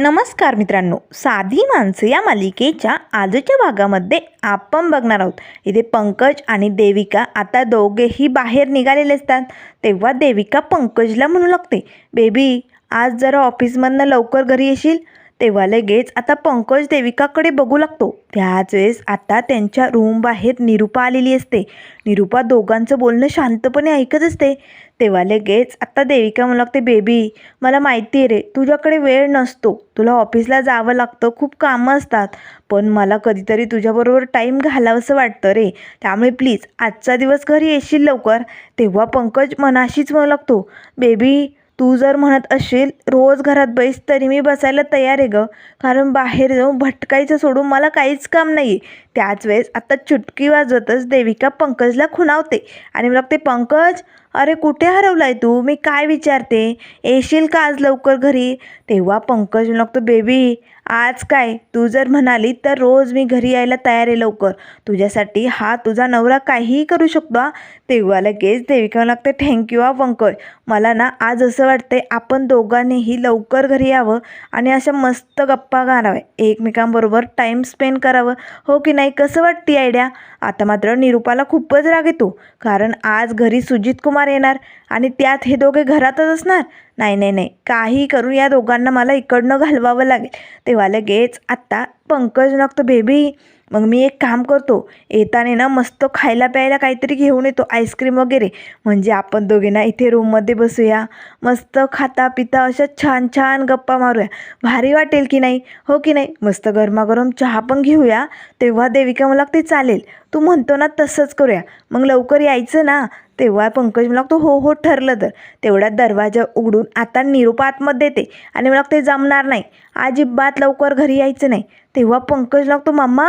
नमस्कार मित्रांनो. साधी माणसं या मालिकेच्या आजच्या भागामध्ये आपण बघणार आहोत. इथे पंकज आणि देविका आता दोघेही बाहेर निघालेले असतात. तेव्हा देविका पंकजला म्हणू लागते बेबी आज जरा ऑफिसमधनं लवकर घरी येशील? तेव्हा लगेच आता पंकज देविकाकडे बघू लागतो. त्याच वेळेस आता त्यांच्या रूम बाहेर निरूपा आलेली असते. निरूपा दोघांचं बोलणं शांतपणे ऐकत असते. तेव्हा लगेच आत्ता देविका म्हणू लागते बेबी मला माहिती आहे रे तुझ्याकडे वेळ नसतो. तुला ऑफिसला जावं लागतं खूप कामं असतात. पण मला कधीतरी तुझ्याबरोबर टाईम घालावंसं वाटतं रे. त्यामुळे प्लीज आजचा दिवस घरी येशील लवकर. तेव्हा पंकज मनाशीच म्हणू लागतो बेबी तू जर म्हणत असशील रोज घरात बैस तरी मी बसायला तयार आहे गं. कारण बाहेर जाऊन भटकायचं सोडून मला काहीच काम नाही आहे त्याच वेळेस आता चुटकी वाजवतच देविका पंकजला खुणावते. आणि मला ते पंकज अरे कुठे हरवलाय तू? मी काय विचारते? येशील का आज लवकर घरी? तेव्हा पंकज म्हणू लागतो बेबी आज काय? तू जर म्हणाली तर रोज मी घरी यायला तयार आहे लवकर. तुझ्यासाठी हा तुझा नवरा काहीही करू शकतो तेव्हा लगेच देविका लागते थँक्यू हा पंकज. मला ना आज असं वाटतंय आपण दोघांनीही लवकर घरी यावं आणि अशा मस्त गप्पा माराव्या. एकमेकांबरोबर टाईम स्पेंड करावं. हो की नाही? कसं वाटते आयडिया आता मात्र निरूपाला खूपच राग येतो. कारण आज घरी सुजित कुमार येणार आणि त्यात हे दोघे घरातच असणार? नाही नाही नाही. काही करून या दोघांना मला इकडनं घालवावं लागेल. तेव्हा लगेच आत्ता पंकज लागतो बेबी मग मी एक काम करतो येताना ना मस्त खायला प्यायला काहीतरी घेऊन येतो आईस्क्रीम वगैरे. म्हणजे आपण दोघे ना इथे रूममध्ये बसूया. मस्त खाता पिता अशा छान छान गप्पा मारूया. भारी वाटेल की नाही? हो की नाही? मस्त गरमागरम चहा पण घेऊया. तेव्हा देविका मला ते चालेल. तू म्हणतो ना तसंच करूया. मग लवकर यायचं ना? तेव्हा पंकज मला लागतो हो हो ठरलं तर. तेवढ्यात दरवाजा उघडून आता निरूपा आतमध्ये येते आणि मला ते जमणार नाही. अजिबात लवकर घरी यायचं नाही. तेव्हा पंकज लागतो मम्मा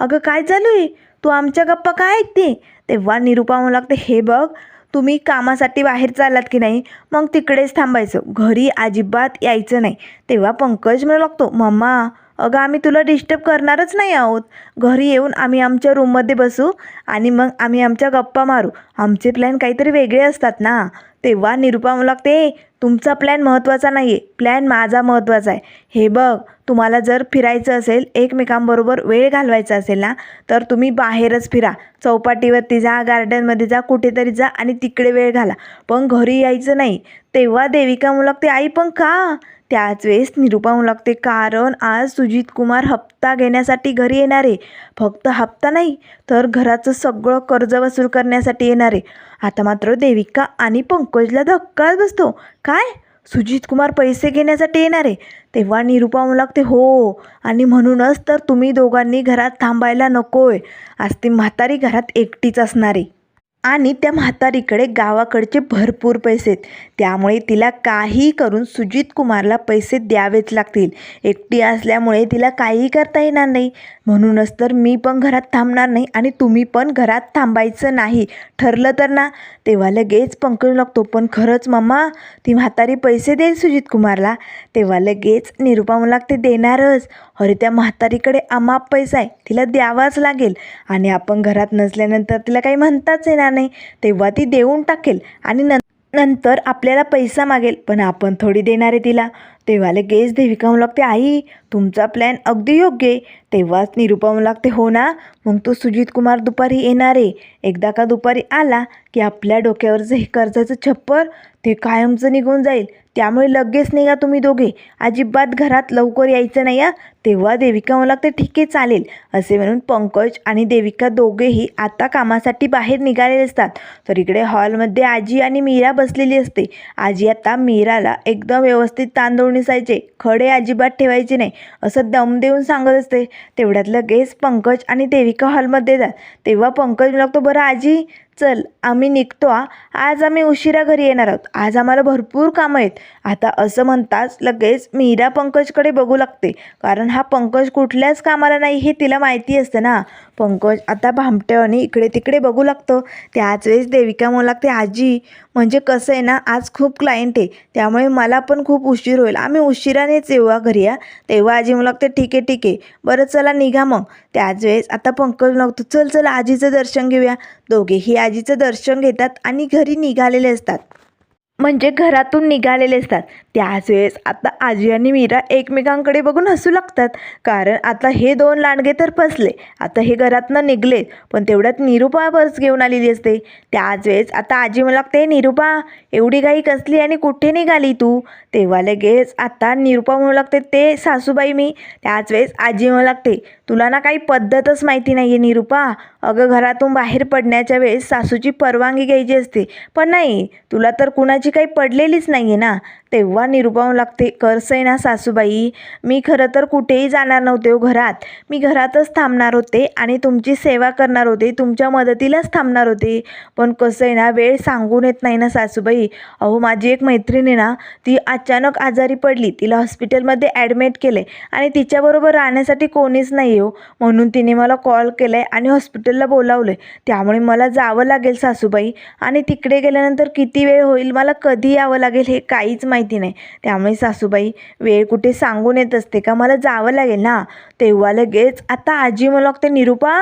अगं काय चालू आहे तू आमच्या गप्पा काय ऐकते? तेव्हा निरुपा म्हणू लागते हे बघ तुम्ही कामासाठी बाहेर चालात की नाही मग तिकडेच थांबायचं. घरी अजिबात यायचं नाही. तेव्हा पंकज म्हणू लागतो मम्मा अगं आम्ही तुला डिस्टर्ब करणारच नाही आहोत. घरी येऊन आम्ही आमच्या रूममध्ये बसू आणि मग आम्ही आमच्या गप्पा मारू. आमचे प्लॅन काहीतरी वेगळे असतात ना. तेव्हा निरुपा म्हणू लागते तुमचा प्लॅन महत्त्वाचा नाही आहे प्लॅन माझा महत्त्वाचा आहे. हे बघ तुम्हाला जर फिरायचं असेल एकमेकांबरोबर वेळ घालवायचा असेल ना तर तुम्ही बाहेरच फिरा. चौपाटीवरती जा गार्डनमध्ये जा कुठेतरी जा आणि तिकडे वेळ घाला. पण घरी यायचं नाही. तेव्हा देविका म्हणू लागते आई पण का? त्याच वेळेस निरूपा म्हणू लागते कारण आज सुजित कुमार हप्ता घेण्यासाठी घरी येणार आहे. फक्त हप्ता नाही तर घराचं सगळं कर्ज वसूल करण्यासाठी येणार आहे. आता मात्र देविका आणि पंकजला धक्काच बसतो. काय? सुजित कुमार पैसे घेण्यासाठी येणार आहे. तेव्हा निरूपा म्हणू लागते हो आणि म्हणूनच तर तुम्ही दोघांनी घरात थांबायला नकोय. आज ती म्हातारी घरात एकटीच असणार आहे. आणि त्या म्हातारीकडे गावाकडचे भरपूर पैसे आहेत. त्यामुळे तिला काही करून सुजित कुमारला पैसे द्यावेच लागतील. एकटी असल्यामुळे तिला काहीही करता येणार नाही. म्हणूनच तर मी पण घरात थांबणार नाही आणि तुम्ही पण घरात थांबायचं नाही. ठरलं तर ना. तेव्हा लगेच पंकज लागतो पण खरंच मम्मा ती म्हातारी पैसे देईल सुजित कुमारला? तेव्हा लगेच निरूपा मला लागते देणारच. अरे त्या म्हातारीकडे अमाप पैसा आहे. तिला द्यावाच लागेल. आणि आपण घरात नसल्यानंतर तिला काही म्हणताच येणार नाही. तेव्हा ती देऊन टाकेल आणि नं नंतर आपल्याला पैसा मागेल. पण आपण थोडी देणार आहे तिला. तेव्हा लगेच देविका म्हणू लागते आई तुमचा प्लॅन अगदी योग्य आहे. तेव्हाच निरूपा म्हणू लागते हो ना मग तो सुजित कुमार दुपारी येणार आहे. एकदा का दुपारी आला की आपल्या डोक्यावरचं हे कर्जाचं छप्पर ते कायमचं निघून जाईल. त्यामुळे लगेच निघा तुम्ही दोघे. अजिबात घरात लवकर यायचं नाही या तेव्हा देविका मला लागते ठीक आहे चालेल. असे म्हणून पंकज आणि देविका दोघेही आता कामासाठी बाहेर निघालेले असतात. तर इकडे हॉलमध्ये आजी आणि मीरा बसलेली असते. आजी आता मीराला एकदम व्यवस्थित तांदूळ निसायचे. खडे अजिबात ठेवायचे नाही असं दम देऊन सांगत असते. तेवढ्यात लगेच पंकज आणि देविका हॉलमध्ये येतात. तेव्हा पंकज लागतो बरं आजी चल आम्ही निघतो आ आज आम्ही उशिरा घरी येणार आहोत. आज आम्हाला भरपूर कामं आहेत. आता असं म्हणताच लगेच मीरा पंकजकडे बघू लागते. कारण हा पंकज कुठल्याच कामाला नाही हे तिला माहिती असतं ना. पंकज आता भामट्यावानी इकडे तिकडे बघू लागतो. त्याच वेळेस देविका म्हणू लागते आजी म्हणजे कसं आहे ना आज खूप क्लायंट आहे. त्यामुळे मला पण खूप उशीर होईल. आम्ही उशिरानेच येऊ घरी या तेव्हा आजी म्हणू लागते ठीक आहे ठीक आहे. बरं चला निघा मग. त्याच वेळेस आता पंकज लागतो चल चल आजीचं दर्शन घेऊया. दोघेही आजीचं दर्शन घेतात आणि घरी निघालेले असतात. म्हणजे घरातून निघालेले असतात. त्याच वेळेस आता आजी आणि मीरा एकमेकांकडे बघून हसू लागतात. कारण आता हे दोन लांडगे तर फसले. आता हे घरातनं निघले पण तेवढ्यात निरुपा पर्स घेऊन आलेली असते. त्याच वेळेस आता आजी मला लागते निरुपा एवढी गाई कसली आणि कुठे निघाली तू? तेव्हा लगेच आता निरुपा म्हणू लागते ते सासूबाई मी. त्याच वेळेस आजी म्हणू लागते तुला ना काही पद्धतच माहिती नाही आहे निरुपा अगं घरातून बाहेर पडण्याच्या वेळेस सासूची परवानगी घ्यायची असते. पण नाही तुला तर कुणाची काही पडलेलीच नाही आहे ना. तेव्हा केव्हा म्हणू लागते करसय आहे ना सासूबाई मी खरं तर कुठेही जाणार नव्हते हो घरात. मी घरातच थांबणार होते आणि तुमची सेवा करणार होते तुमच्या मदतीलाच थांबणार होते. पण कसं आहे ना वेळ सांगून येत नाही ना सासूबाई. अहो माझी एक मैत्रीण आहे ना ती अचानक आजारी पडली. तिला हॉस्पिटलमध्ये ॲडमिट केले आणि तिच्याबरोबर राहण्यासाठी कोणीच नाही हो. म्हणून तिने मला कॉल केला आहे आणि हॉस्पिटलला बोलावलं आहे त्यामुळे मला जावं लागेल सासूबाई आणि तिकडे गेल्यानंतर किती वेळ होईल मला कधी यावं लागेल हे काहीच माहिती नाही. त्यामुळे सासूबाई वेळ कुठे सांगून येत असते का? मला जावं लागेल ना? तेव्हा लगेच आता आजी मला लागते निरुपा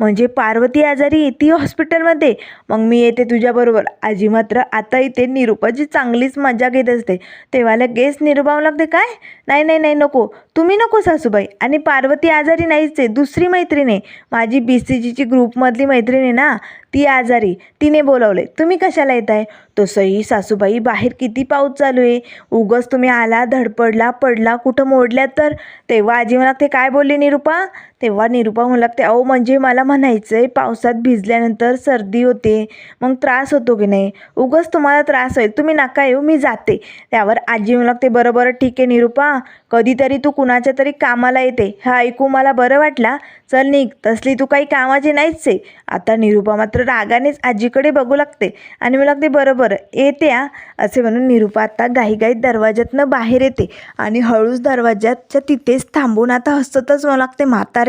म्हणजे पार्वती आजारी येते हॉस्पिटलमध्ये. मग मी येते तुझ्याबरोबर आजी मात्र आता इथे निरुपाची चांगलीच मजा घेत असते. तेव्हा लगेच निरुपा मला लागते काय? नाही नाही नाही नको. तुम्ही नको सासूबाई. आणि पार्वती आजारी नाहीच आहे दुसरी मैत्रीण आहे. माझी बी सी जीची ग्रुपमधली मैत्रीण आहे ना ती आजारी. तिने बोलावले तुम्ही कशाला येत आहे तसंही सासूबाई बाहेर किती पाऊस चालू आहे? उगस तुम्ही आला धडपडला पडला कुठं मोडल्यात तर? तेव्हा आजी मला ते काय बोलली निरुपा? तेव्हा निरुपा म्हणू लागते अहो म्हणजे मला म्हणायचं आहे पावसात भिजल्यानंतर सर्दी होते मग त्रास होतो की नाही? उगंच तुम्हाला त्रास होईल. तुम्ही नका येऊ मी जाते. त्यावर आजी म्हणू लागते बरं बरं ठीक आहे निरुपा कधीतरी तू कुणाच्या तरी कामाला येते. हा ऐकू मला बरं वाटला. चल निघ. तसली तू काही कामाची नाहीच आहे. आता निरुपा मात्र रागानेच आजीकडे बघू लागते आणि मला लागते बरं बरं येते आ असे म्हणून निरुपा आता घाईघाईत दरवाज्यातनं बाहेर येते आणि हळूच दरवाज्याच्या तिथेच थांबून आता हसतच मला लागते म्हातार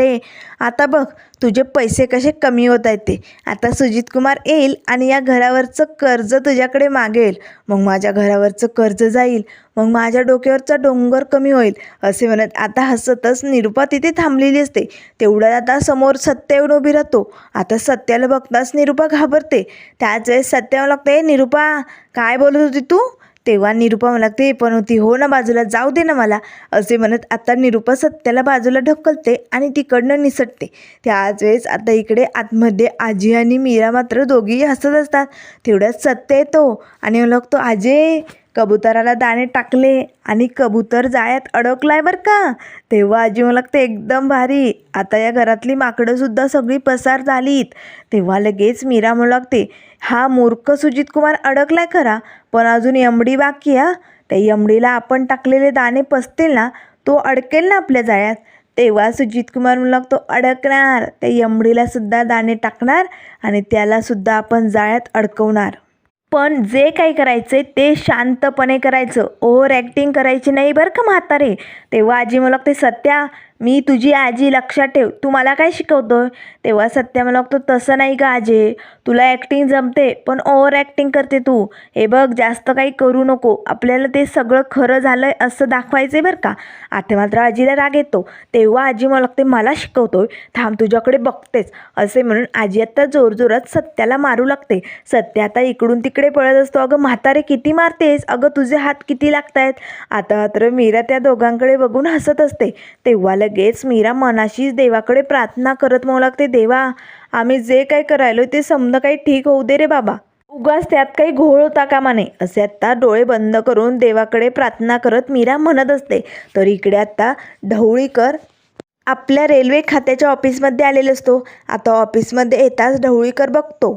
आता बघ तुझे पैसे कसे कमी होत आहेत ते. आता सुजित कुमार येईल आणि या घरावरचं कर्ज तुझ्याकडे मागेल. मग माझ्या घरावरचं कर्ज जाईल. मग माझ्या डोक्यावरचा डोंगर कमी होईल. असे म्हणत आता हसतच निरुपा तिथे थांबलेली असते. तेवढ्यात आता समोर सत्य येऊन उभी राहतो. आता सत्याला बघताच निरुपा घाबरते. त्याच वेळेस सत्या लागतं लागते निरुपा काय बोलत होती तू? तेव्हा निरुपा मला लागते पण होती हो ना बाजूला जाऊ दे ना मला असे म्हणत आता निरुपा सत्याला बाजूला ढकलते आणि तिकडनं निसटते. त्याच वेळेस आता इकडे आतमध्ये आजी आणि मीरा मात्र दोघीही हसत असतात. तेवढ्यात सत्य येतो आणि मला लागतो आजे कबुतराला दाणे टाकले आणि कबूतर जाळ्यात अडकलाय बरं का? तेव्हा आजी मला लागते एकदम भारी आता या घरातली माकडंसुद्धा सगळी पसार झालीत. तेव्हा लगेच मीरा म्हणू लागते हा मूर्ख सुजित कुमार अडकलाय खरा पण अजून यमडी बाकी हा. त्या यमडीला आपण टाकलेले दाणे पसतील ना तो अडकेल ना आपल्या जाळ्यात. तेव्हा सुजित कुमार म्हणला तो अडकणार. त्या यमडीला सुद्धा दाणे टाकणार आणि त्याला सुद्धा आपण जाळ्यात अडकवणार. पण जे काही करायचं ते शांतपणे करायचं. ओव्हर ॲक्टिंग करायची नाही बरं का म्हातारे. तेव्हा आजी मला ते सत्या मी तुझी आजी लक्षात ठेव. तू मला काय शिकवतो तेव्हा सत्या मला लागतो तसं नाही का आजे. तुला ॲक्टिंग जमते पण ओव्हर ॲक्टिंग करते तू. हे बघ जास्त काही करू नको. आपल्याला ते सगळं खरं झालं आहे असं दाखवायचं आहे बरं का. आता मात्र आजीला राग येतो. तेव्हा आजी मला लागते मला शिकवतो थांब तुझ्याकडे बघतेच. असे म्हणून आजी आत्ता जोरजोरात सत्याला मारू लागते. सत्या आता इकडून तिकडे पळत असतो. अगं म्हातारे किती मारतेस? अगं तुझे हात किती लागतायत? आता मात्र मीरा त्या दोघांकडे बघून हसत असते. तेव्हा लगेच मीरा मनाशीच देवाकडे प्रार्थना करत म्हणू लागते देवा आम्ही जे काही करायलो ते समजा काही ठीक होऊ दे रे बाबा. उगाच त्यात काही घोळ होता कामा नये. असे आत्ता डोळे बंद करून देवाकडे प्रार्थना करत मीरा म्हणत असते तर इकडे आत्ता ढवळीकर आपल्या रेल्वे खात्याच्या ऑफिसमध्ये आलेला असतो. आता ऑफिसमध्ये येताच ढवळीकर बघतो.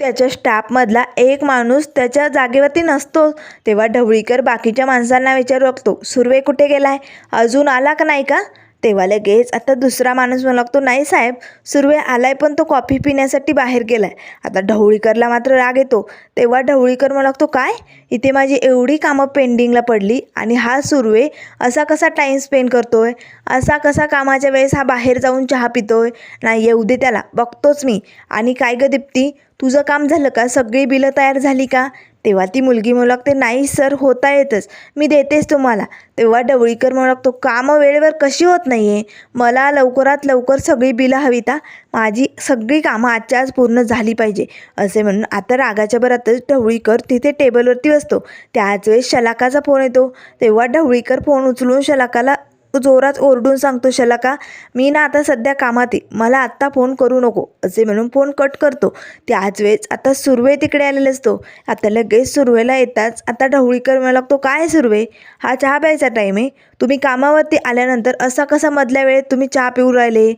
त्याच्या स्टाफमधला एक माणूस त्याच्या जागेवरती नसतो. तेव्हा ढवळीकर बाकीच्या माणसांना विचारू लागतो सुर्वे कुठे गेलाय? अजून आला का नाही का? तेव्हा लगेच. आता दुसरा माणूस म्हणू लागतो नाही साहेब सुर्वे आलाय पण तो कॉफी पिण्यासाठी बाहेर गेलाय. आता ढवळीकरला मात्र राग येतो. तेव्हा ढवळीकर म्हणू लागतो काय? इथे माझी एवढी कामं पेंडिंगला पडली आणि हा सुर्वे असा कसा टाईम स्पेंड करतोय? असा कसा कामाच्या वेळेस हा बाहेर जाऊन चहा पितोय? नाही येऊ दे त्याला. बघतोच मी. आणि काय ग दीप्ती? तुझं काम झालं का? सगळी बिलं तयार झाली का? तेव्हा ती मुलगी म्हणू लागते नाही सर होता येतच. मी देतेच तुम्हाला. तेव्हा ढवळीकर म्हणू लागतो कामं वेळेवर कशी होत नाही आहे मला लवकरात लवकर सगळी बिलं हवी हा. माझी सगळी कामं आजच्या आज पूर्ण झाली पाहिजे. असे म्हणून आता रागाच्या भरातच ढवळीकर तिथे टेबलवरती बसतो. त्याच वेळेस शलाकाचा फोन येतो. तेव्हा ढवळीकर फोन उचलून शलाकाला जोरात ओरडून सांगतो शलाका मी ना आता सध्या कामात आहे मला आत्ता फोन करू नको असे म्हणून फोन कट करतो. त्याच वेळेस आता सुर्वे तिकडे आलेला असतो. आता लगेच सुरवेला येताच आता ढवळीकर मला लागतो काय सुर्वे हा चहा प्यायचा टाईम आहे. तुम्ही कामावरती आल्यानंतर असा कसा मधल्या वेळेत तुम्ही चहा पिऊ राहिले?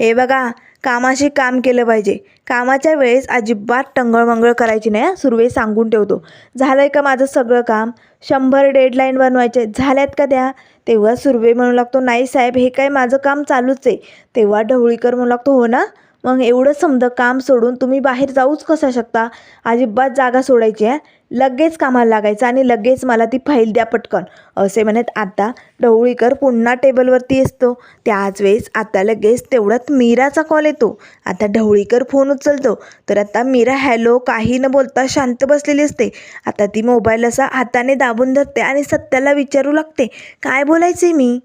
हे बघा कामाशी काम केलं पाहिजे. कामाच्या वेळेस अजिबात टंगळमंगळ करायची नाही सुर्वे सांगून ठेवतो. झालं आहे का माझं सगळं काम? शंभर डेडलाईन बनवायचे झाल्यात का त्या? तेव्हा सुर्वे म्हणू लागतो नाही साहेब हे काय माझं काम चालूच आहे. तेव्हा ढवळीकर म्हणू लागतो हो ना? मग एवढं समजा काम सोडून तुम्ही बाहेर जाऊच कसा शकता? अजिबात जागा सोडायची आहे लगेच कामाला लागायचं आणि लगेच मला ती फाईल द्या पटकन. असे म्हणत आता ढवळीकर पुन्हा टेबलवरती असतो त्याच वेळेस आता लगेच तेवढ्यात मीराचा कॉल येतो. आता ढवळीकर फोन उचलतो. तर आता मीरा हॅलो काही न बोलता शांत बसलेली असते. आता ती मोबाईल असा हाताने दाबून धरते आणि सत्याला विचारू लागते काय बोलायचे मी?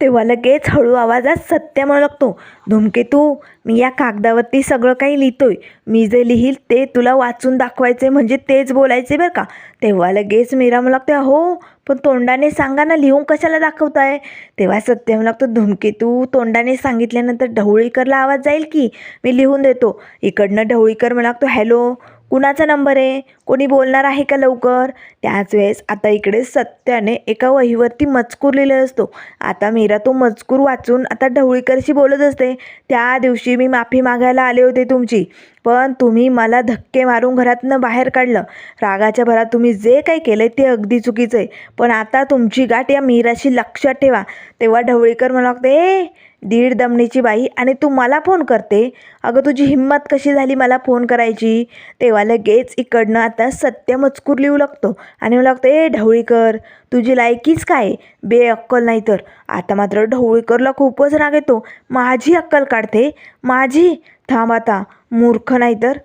तेव्हा लगेच हळू आवाजात सत्य म्हणू लागतो. धूमकेतू मी या कागदावरती सगळं काही लिहितोय. मी जे लिहील ते तुला वाचून दाखवायचे म्हणजे तेच बोलायचे बरं का? तेव्हा लगेच मीरा म्हणू लागते हो पण तोंडाने सांगा ना लिहून कशाला दाखवताय? तेव्हा सत्य म्हणू लागतो धूमकेतू तोंडाने सांगितल्यानंतर ढवळीकरला आवाज जाईल की? मी लिहून देतो. इकडनं ढवळीकर म्हणू लागतो हॅलो कुणाचा नंबर आहे? कोणी बोलणार आहे का लवकर? त्याच वेळेस आता इकडे सत्याने एका वहीवरती मजकूर लिहिलेला असतो. आता मीरा तो मजकूर वाचून आता ढवळीकरशी बोलत असते. त्या दिवशी मी माफी मागायला आले होते तुमची. पण तुम्ही मला धक्के मारून घरातनं बाहेर काढलं. रागाच्या भरात तुम्ही जे काही केलं ते अगदी चुकीचं आहे. पण आता तुमची गाठ या मीराशी लक्षात ठेवा. तेव्हा ढवळीकर मला लागते ए दीड दमणीची बाई आणि तू मला फोन करते? अगं तुझी हिंमत कशी झाली मला फोन करायची? तेव्हा लगेच इकडनं आता सत्य मजकूर लिहू लागतो आणि मला लागतं ए ढवळीकर तुझी लायकीच काय? बेअक्कल नाही तर. आता मात्र ढवळीकरला खूपच राग येतो. माझी अक्कल काढते? माझी? थांब आता मूर्ख नाही तर.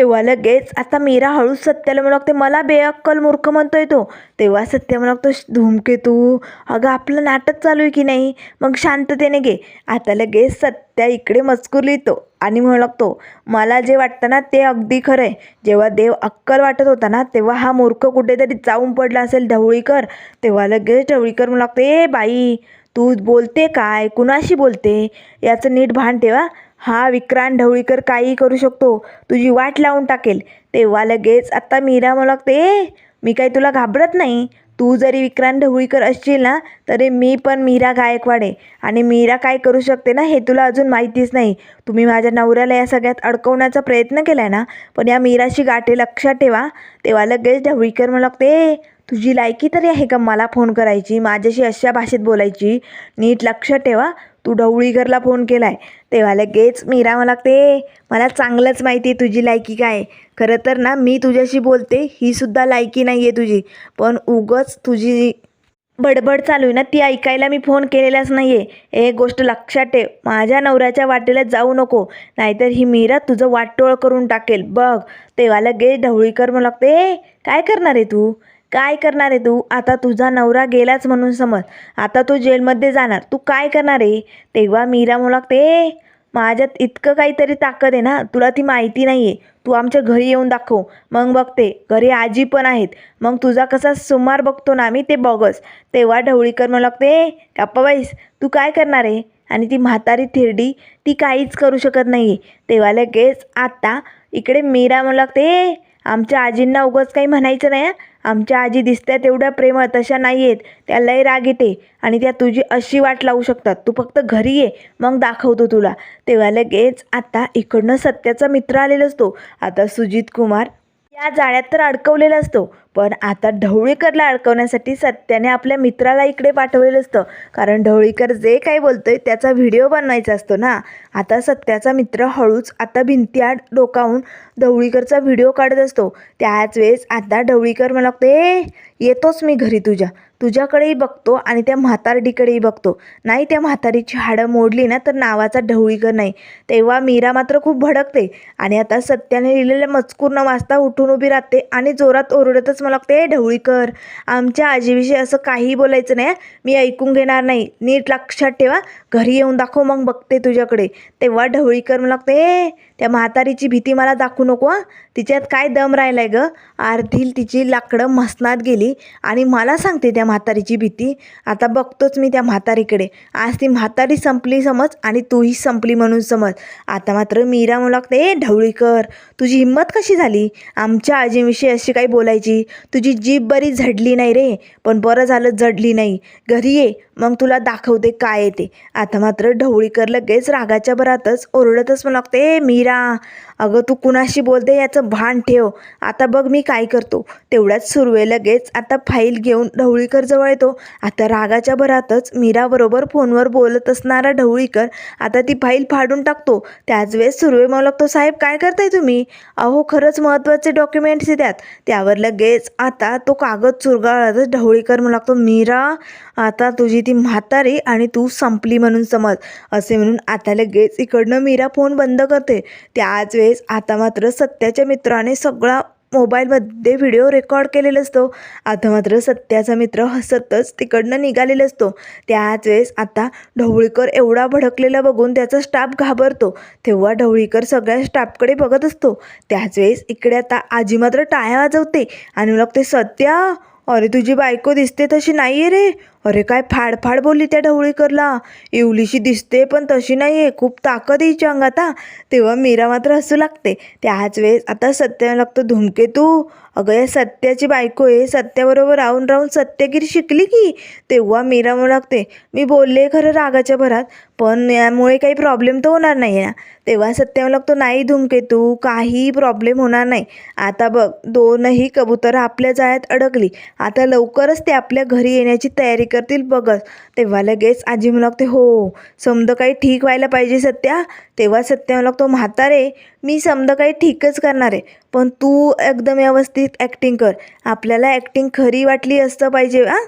तेव्हा लगेच आता मीरा हळूच सत्याला म्हणू लागते मला बेअक्कल मूर्ख म्हणतोय तो. तेव्हा सत्य म्हणू लागतो धूमकेतू अगं आपलं नाटक चालू आहे की नाही? मग शांततेने घे. आता लगेच सत्या इकडे मजकूर लिहितो आणि म्हणू लागतो मला जे वाटतं ना ते अगदी खरं आहे. जेव्हा देव अक्कल वाटत होता ना तेव्हा हा मूर्ख कुठेतरी जाऊन पडला असेल ढवळीकर. तेव्हा लगेच ढवळीकर म्हणू लागतो ए बाई तू बोलते काय? कुणाशी बोलते? याचं नीट भान ठेवा. हा विक्रांत ढवळीकर काही करू शकतो. तुझी वाट लावून टाकेल. तेव्हा लगेच आत्ता मीरा मला लागते मी काही तुला घाबरत नाही. तू जरी विक्रांत ढवळीकर असशील ना तरी मी पण मीरा गायकवाड आहे आणि मीरा काय करू शकते ना हे तुला अजून माहितीच नाही. तुम्ही माझ्या नवऱ्याला या सगळ्यात अडकवण्याचा प्रयत्न केला आहे ना पण या मीराशी गाठे लक्षात ठेवा. तेव्हा लगेच ढवळीकर मला लागते तुझी लायकी तरी आहे का मला फोन करायची? माझ्याशी अशा भाषेत बोलायची. नीट लक्षात ठेवा. तू ढवळीकरला फोन केलाय. तेव्हा लगेच मीरा लागते मला चांगलंच माहिती आहे तुझी लायकी काय खरं तर ना मी तुझ्याशी बोलते ही सुद्धा लायकी नाही आहे तुझी. पण उगच तुझी बडबड चालू आहे ना ती ऐकायला मी फोन केलेलाच नाही आहे एक गोष्ट लक्षात ठेव. माझ्या नवऱ्याच्या वाटेला जाऊ नको. नाहीतर ही मीरा तुझं वाटोळ करून टाकेल. बघ. तेव्हा लगेच ढवळीकर मग लागते काय करणार आहे तू? काय करणार आहे तू? आता तुझा नवरा गेलाच म्हणून समज. आता तू जेलमध्ये जाणार. तू काय करणार आहे? तेव्हा मीरा म्हणू लागते माझ्यात इतकं काहीतरी ताकद आहे ना? तुला ती माहिती नाही आहे तू आमच्या घरी येऊन दाखव. मग बघते. घरी आजी पण आहेत. मग तुझा कसा सुमार बघतो ना आम्ही ते बघच. तेव्हा ढवळीकर म्हणू लागते "ए, काप्पाबाईस तू काय करणार आहे? आणि ती म्हातारी थिरडी ती काहीच करू शकत नाही आहे तेव्हा लगेच आता इकडे मीरा म्हणू लागते आमच्या आजींना उगाच काही म्हणायचं नाही आमच्या आजी दिसत्या तेवढ्या प्रेमळ तशा नाही आहेत त्या लय रागीटे आणि त्या तुझी अशी वाट लावू शकतात. तू फक्त घरी ये मग दाखवतो तुला. तेव्हा लगेच आता इकडनं सत्याचा मित्र आलेला असतो. आता सुजित कुमार त्या जाळ्यात तर अडकवलेला असतो. पण आता ढवळीकरला अडकवण्यासाठी सत्याने आपल्या मित्राला इकडे पाठवलेलं असतं. कारण ढवळीकर जे काही बोलतोय त्याचा व्हिडिओ बनवायचा असतो ना. आता सत्याचा मित्र हळूच आता भिंतीआड डोकावून ढवळीकरचा व्हिडिओ काढत असतो. त्याच वेळेस आता ढवळीकर मला लागते "ए, येतोच मी घरी तुझ्या. तुझ्याकडेही बघतो आणि त्या म्हातारडीकडेही बघतो. नाही त्या म्हातारीची हाडं मोडली ना तर नावाचा ढवळीकर नाही. तेव्हा मीरा मात्र खूप भडकते आणि आता सत्याने लिहिलेल्या मजकूर न वाचता उठून उभी राहते आणि जोरात ओरडतच मला लागते "ए, ढवळीकर आमच्या आजीविषयी असं काहीही बोलायचं नाही मी ऐकून घेणार नाही. नीट लक्षात ठेवा. घरी येऊन दाखव मग बघते तुझ्याकडे. तेव्हा ढवळीकर मला लागते "ए, त्या म्हातारीची भीती मला दाखवू नको हां. तिच्यात काय दम राहिला आहे ग? अर्धी तिची लाकडं मसनात गेली आणि मला सांगते त्या म्हातारीची भीती. आता बघतोच मी त्या म्हातारीकडे. आज ती म्हातारी संपली समज आणि तूही संपली म्हणून समज. आता मात्र मीरा म्हणू लागते ए ढवळीकर तुझी हिंमत कशी झाली? आमच्या आजीविषयी अशी काही बोलायची? तुझी जीभ बरी झडली नाही रे पण बरं झालं झडली नाही. घरी ये मग तुला दाखवते काय येते आता मात्र ढवळीकर लगेच रागाच्या भरातच ओरडतच म्हणू लागते ए मीरा अगं तू कुणाशी बोलते याचं भान ठेव. आता बघ मी काय करतो. तेवढ्याच सुरवे लगेच. आता फाईल घेऊन ढवळीकर जवळ येतो. आता रागाच्या भरातच मीराबरोबर फोनवर बोलत असणारा ढवळीकर आता ती फाईल फाडून टाकतो. त्याच वेळेस सुरवे म्हणू लागतो. साहेब काय करताय तुम्ही? अहो खरंच महत्त्वाचे डॉक्युमेंट्स येतात त्यावर लगेच आता तो कागद चुरगाळतच ढवळीकर म्हणू लागतो मीरा आता तुझी ती म्हातारी आणि तू संपली म्हणून समज. असे म्हणून आता लगेच इकडनं मीरा फोन बंद करते. त्याच वेळेस आता मात्र सत्याच्या मित्राने सगळा मोबाईलमध्ये व्हिडिओ रेकॉर्ड केलेला असतो. आता मात्र सत्याचा मित्र हसतच तिकडनं निघालेला असतो. त्याच वेळेस आता ढवळीकर एवढा भडकलेला बघून त्याचा स्टाफ घाबरतो. तेव्हा ढवळीकर सगळ्या स्टाफकडे बघत असतो. त्याच वेळेस इकडे आता आजी मात्र टाळ्या वाजवते आणि मग ते सत्या अरे तुझी बायको दिसते तशी नाही आहे रे. अरे काय फाडफाड बोलली त्या ढवळीकरला? एवलीशी दिसते पण तशी नाही आहे खूप ताकद आहे हिच्या अंगात हा तेव्हा मीरा मात्र हसू लागते. त्याच वेळेस आता सत्याला लागतो धुमके तू. अगं या सत्याची बायको आहे. सत्याबरोबर राहून राहून सत्यगिरी शिकली की? तेव्हा मीरा म्हणू लागते मी बोलले खरं रागाच्या भरात पण यामुळे काही प्रॉब्लेम तर होणार नाही ना? तेव्हा सत्या लागतो नाही धुमकेतू काही प्रॉब्लेम होणार नाही. आता बघ दोनही कबुतरं आपल्या जाळ्यात अडकली. आता लवकरच ते आपल्या घरी येण्याची तयारी करतील बघत तेव्हा लगेच आजी म्हणू लागते हो समजा काही ठीक व्हायला पाहिजे सत्या. तेव्हा सत्या म्हणू लागतो म्हातारे मी समजा काही ठीकच करणार आहे. पण तू एकदम व्यवस्थित ॲक्टिंग कर. आपल्याला ॲक्टिंग खरी वाटली असतं पाहिजे हां?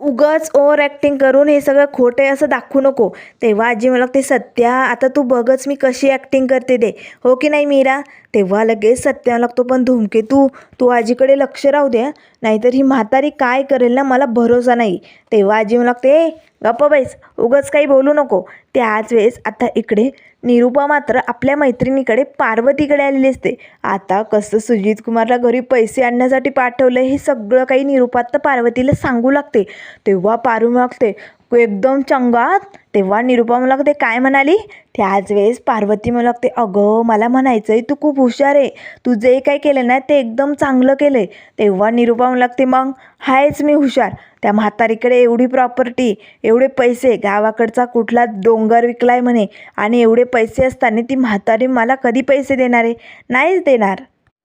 उगाच ओव्हर ॲक्टिंग करून हे सगळं खोटं आहे असं दाखवू नको. तेव्हा आजी मला ते सत्या आता तू बघच मी कशी ॲक्टिंग करते ते. हो की नाही मीरा? तेव्हा लगेच सत्या लागतो पण धुमके तू तू आजीकडे लक्ष राहू दे नाहीतर ही म्हातारी काय करेल ना मला भरोसा नाही. तेव्हा आजी लागते गप्प बैस उगाच काही बोलू नको. त्याच वेळेस आता इकडे निरुपा मात्र आपल्या मैत्रिणीकडे पार्वतीकडे आलेली असते. आता कसं सुजित कुमारला घरी पैसे आणण्यासाठी पाठवलं हे सगळं काही निरुपा तर पार्वतीला सांगू लागते. तेव्हा पारू मागते एकदम चंगात. तेव्हा निरुपा मला ते काय म्हणाली? त्याच वेळेस पार्वती मला लागते अगं मला म्हणायचं आहे तू खूप हुशार आहे. तू जे काय केलं ना ते एकदम चांगलं केलं आहे तेव्हा निरुपा मला लागते मग? हायच मी हुशार. त्या म्हातारीकडे एवढी प्रॉपर्टी एवढे पैसे गावाकडचा कुठला डोंगर विकलाय म्हणे आणि एवढे पैसे असताना ती म्हातारी मला कधी पैसे देणार आहे? नाहीच देणार.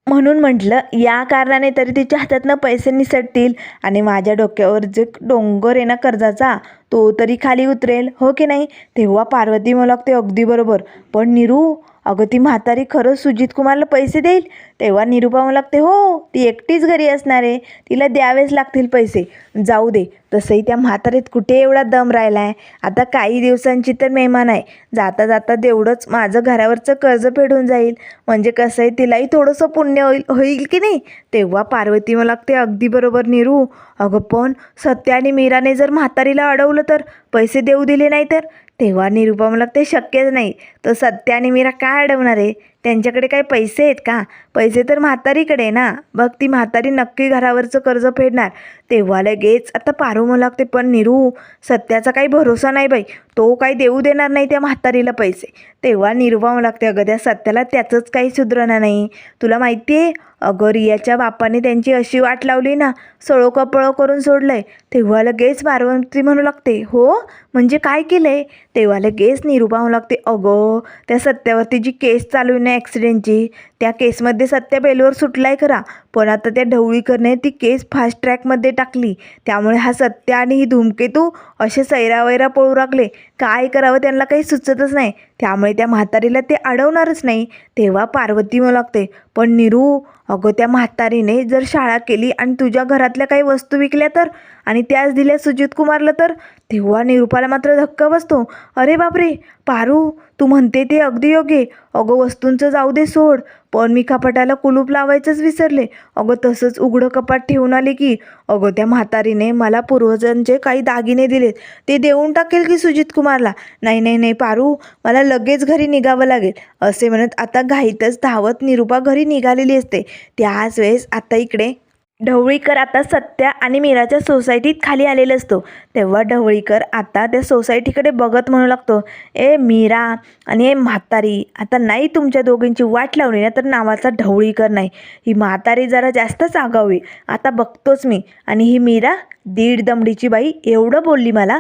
म्हणून म्हटलं या कारणाने तरी तिच्या हातातनं पैसे निसटतील आणि माझ्या डोक्यावर जे डोंगर आहे ना कर्जाचा तो तरी खाली उतरेल हो की नाही? तेव्हा पार्वती मला लागते अगदी बरोबर. पण निरू अगं ती म्हातारी खरंच सुजित कुमारला पैसे देईल? तेव्हा निरुपा म्हणू लागते हो ती एकटीच घरी असणार आहे. तिला द्यावेच लागतील पैसे. जाऊ दे तसंही त्या म्हातारीत कुठे एवढा दम राहिला आहे आता काही दिवसांची तर मेहमान आहे. जाता जाता तेवढंच माझं घरावरचं कर्ज फेडून जाईल. म्हणजे कसं आहे तिलाही थोडंसं पुण्य होईल होईल की नाही? तेव्हा पार्वती मला लागते अगदी बरोबर निरू. अगं पण सत्या आणि मीराने जर म्हातारीला अडवलं तर? पैसे देऊ दिले नाही तर तेव्हा निरुपा मला लागते शक्यच नाही. तर सत्या आणि मीरा काय अडवणार आहे? त्यांच्याकडे काही पैसे आहेत का? पैसे तर म्हातारीकडे आहे ना. बघ ती म्हातारी नक्की घरावरचं कर्ज फेडणार. तेव्हा लगेच आता पारू मला लागते. पण निरू सत्याचा काही भरोसा नाही बाई. तो काही देऊ देणार नाही त्या म्हातारीला पैसे. तेव्हा निरुपा लागते. अगं त्या सत्याला त्याचंच काही सुधरणार नाही. तुला माहिती आहे अगं रियाच्या बापाने त्यांची अशी वाट लावली ना. सळो कपळो करून सोडलंय. तेव्हा लगेच पार्वती म्हणू लागते हो? म्हणजे काय केलंय? तेव्हा लगेच निरुपा लागते अगं त्या सत्यावरती जी केस चालू आहे ना ॲक्सिडेंटची त्या केसमध्ये सत्या बेलवर सुटलाय खरा पण आता त्या ढवळीकरने ती केस फास्ट ट्रॅकमध्ये टाकली. त्यामुळे हा सत्य आणि ही धूमकेतू असे सैरावैरा पळू लागले. काय करावं त्यांना काही सुचतच नाही. त्यामुळे त्या म्हातारीला ते अडवणारच नाही. तेव्हा पार्वती म्हणू लागते पण निरू अगं त्या म्हातारीने जर शाळा केली आणि तुझ्या घरातल्या काही वस्तू विकल्या तर? आणि त्याच दिल्या सुजित कुमारला तर? तेव्हा निरूपाला मात्र धक्का बसतो. अरे बापरे पारू तू म्हणते ते अगदी योग्य अगं वस्तूंचं जाऊ दे सोड. पण मी कपाटाला कुलूप लावायचंच विसरले. अगं तसंच उघडं कपाट ठेवून आले की अगं त्या म्हातारीने मला पूर्वजांचे काही दागिने दिलेत ते देऊन टाकेल की सुजित कुमारला? नाही नाही नाही पारू मला लगेच घरी निघावं लागेल. असे म्हणत आता घाईतच धावत निरूपा घरी निघालेली असते. त्याच वेळेस आता इकडे ढवळीकर आता सत्या आणि मीराच्या सोसायटीत खाली आलेला असतो. तेव्हा ढवळीकर आता त्या सोसायटीकडे बघत म्हणू लागतो ए मीरा आणि ए म्हातारी आता नाही तुमच्या दोघींची वाट लावली ना तर नावाचा ढवळीकर नाही. ही म्हातारी जरा जास्तच आगावी. आता बघतोच मी. आणि ही मीरा दीड दमडीची बाई एवढं बोलली मला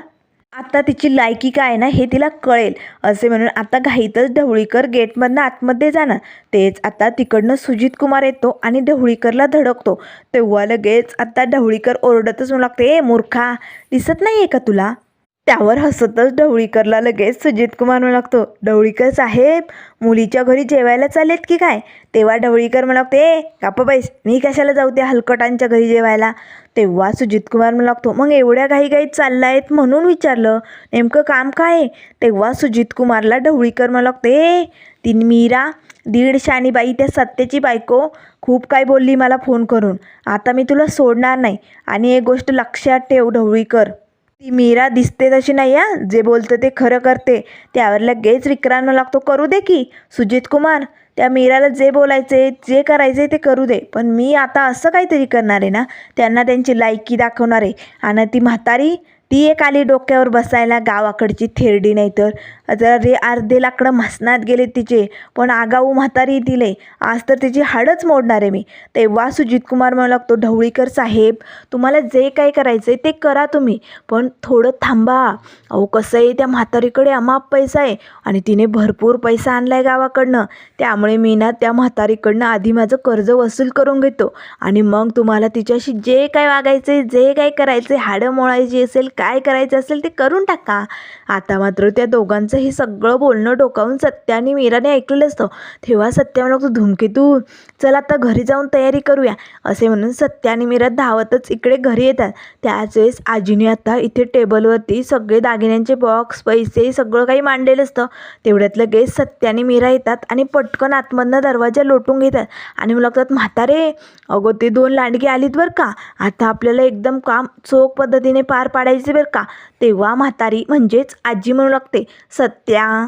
आता तिची लायकी काय आहे ना हे तिला कळेल. असे म्हणून आता घाईतच ढवळीकर गेटमधनं आतमध्ये जाणार. तेच आता तिकडनं सुजित कुमार येतो आणि ढवळीकरला धडकतो. तेव्हा लगेच आता ढवळीकर ओरडतच म्हणू लागते ए मूर्खा दिसत नाही आहे का तुला? त्यावर हसतच ढवळीकरला लगेच सुजित कुमार म्हणू लागतो ढवळीकर साहेब मुलीच्या घरी जेवायला चालेत की काय? तेव्हा ढवळीकर म्हणू लागते ए कापा बैस मी कशाला जाऊ त्या हलकटांच्या घरी जेवायला? तेव्हा सुजित कुमार म्हणू लागतो मग एवढ्या घाई घाईत आहेत म्हणून विचारलं नेमकं काम काय आहे? तेव्हा सुजित कुमारला ढवळीकर म्हणू लागते ए तीन मीरा दीड शानी बाई त्या सत्तेची बायको खूप काय बोलली मला फोन करून. आता मी तुला सोडणार नाही. आणि एक गोष्ट लक्षात ठेव ढवळीकर. ती मीरा दिसते तशी नाही हा जे बोलतं ते खरं करते. त्यावर लगेच विक्रांत लागतो करू दे की सुजित कुमार त्या मीराला जे बोलायचे जे करायचे ते करू दे. पण मी आता असं काहीतरी करणार आहे ना त्यांना त्यांची लायकी दाखवणार आहे. आणि ती म्हातारी ती एक आली डोक्यावर बसायला गावाकडची थेरडी नाही तर. जरा रे अर्धे लाकडं म्हसनात गेले तिचे पण आगाऊ म्हातारी दिले आज तर तिची हाडच मोडणार आहे मी. तेव्हा सुजित कुमार म्हणू लागतो ढवळीकर साहेब तुम्हाला जे काही करायचं आहे ते करा तुम्ही. पण थोडं थांबा. अहो कसं आहे त्या म्हातारीकडे अमाप पैसा आहे आणि तिने भरपूर पैसा आणला आहे गावाकडनं. त्यामुळे मी ना त्या म्हातारीकडनं आधी माझं कर्ज वसूल करून घेतो. आणि मग तुम्हाला तिच्याशी जे काय वागायचं आहे जे काय करायचं आहे हाडं मोळायची असेल काय करायचं असेल ते करून टाका. आता मात्र त्या दोघांचं हे सगळं बोलणं डोकावून सत्या आणि मीराने ऐकलेलं असतं. तेव्हा सत्या म्हणतो धूमकेतू चल आता घरी जाऊन तयारी करूया. असे म्हणून सत्या आणि मीरा धावतच इकडे घरी येतात. त्याच वेळेस आजीने आता इथे टेबलवरती सगळे दागिन्यांचे बॉक्स पैसे सगळं काही मांडलेलं असतं. तेवढ्यात लगेच सत्या आणि मीरा येतात आणि पटकन आतमधनं दरवाजा लोटून घेतात आणि मला लागतात म्हातारे अगो ते दोन लांडगी आलीत बरं का? आता आपल्याला एकदम काम चोख पद्धतीने पार पाडायचे बरं का? तेव्हा म्हातारी म्हणजेच आजी म्हणू लागते सत्या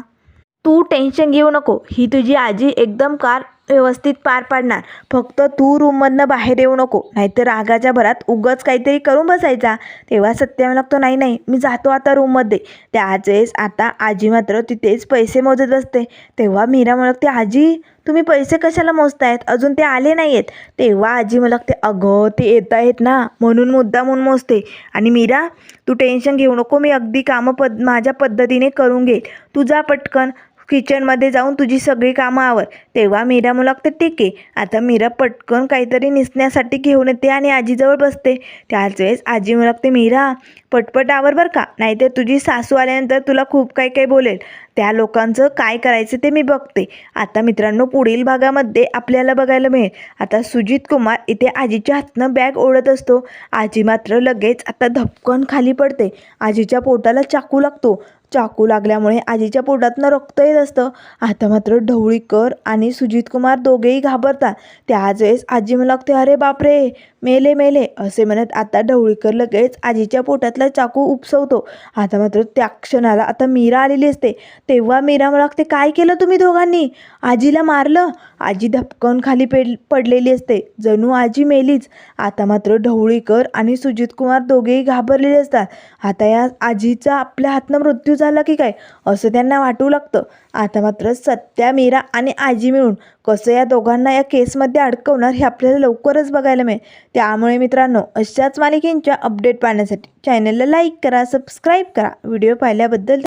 तू टेन्शन घेऊ नको. ही तुझी आजी एकदम कार व्यवस्थित पार पाडणार. फक्त तू रूममधनं बाहेर येऊ नको नाहीतर रागाच्या भरात उगच काहीतरी करून बसायचा. तेव्हा सत्या लागतो नाही नाही मी जातो आता रूममध्ये त्याच वेळेस आता आजी मात्र तिथेच पैसे मोजत असते. तेव्हा मीरा म्हणते आजी तुम्ही पैसे कशाला मोजतायत? अजून ते आले नाही आहेत तेव्हा आजी मला लागते अगं ते येत आहेत ना म्हणून मुद्दा म्हणून मोजते. आणि मीरा तू टेन्शन घेऊ नको मी अगदी कामं पद माझ्या पद्धतीने करून घेईल. तुझा पटकन किचनमध्ये जाऊन तुझी सगळी कामं आवर तेव्हा मीरा मला लागते ठीक आहे. आता मीरा पटकन काहीतरी निसण्यासाठी घेऊन येते आणि आजीजवळ बसते. त्याच वेळेस आजी मला लागते मीरा पटपट आवर बरं का? नाहीतर तुझी सासू आल्यानंतर तुला खूप काही काही बोलेल. त्या लोकांचं काय करायचं ते मी बघते. आता मित्रांनो पुढील भागामध्ये आपल्याला बघायला मिळेल. आता सुजित कुमार इथे आजीच्या हातनं बॅग ओढत असतो. आजी मात्र लगेच आता धपकन खाली पडते. आजीच्या पोटाला चाकू लागतो. चाकू लागल्यामुळे आजीच्या पोटातनं रक्त येत असतं. आता मात्र ढवळीकर आणि सुजित कुमार दोघेही घाबरतात. त्याच वेळेस आजी मला लागते अरे बापरे मेले मेले. असे म्हणत आता ढवळीकर लगेच आजीच्या पोटातला चाकू उपसवतो. आता मात्र त्या क्षणाला आता मीरा आलेली असते. तेव्हा मीरा मला लागते काय केलं तुम्ही दोघांनी? आजीला मारलं? आजी धपकन खाली पेड पडलेली असते. जणू आजी मेलीच. आता मात्र ढवळीकर आणि सुजित कुमार दोघेही घाबरलेले असतात. आता या आजीचा आपल्या हातनं मृत्यू झाला की काय? असं त्यांना वाटू लागतं. आता मात्र सत्या मीरा आणि आजी मिळून कसं या दोघांना या केसमध्ये अडकवणार हे आपल्याला लवकरच बघायला मिळेल. त्यामुळे मित्रांनो अशाच मालिकेंच्या अपडेट पाहण्यासाठी चॅनलला लाईक करा सबस्क्राईब करा. व्हिडिओ पाहिल्याबद्दल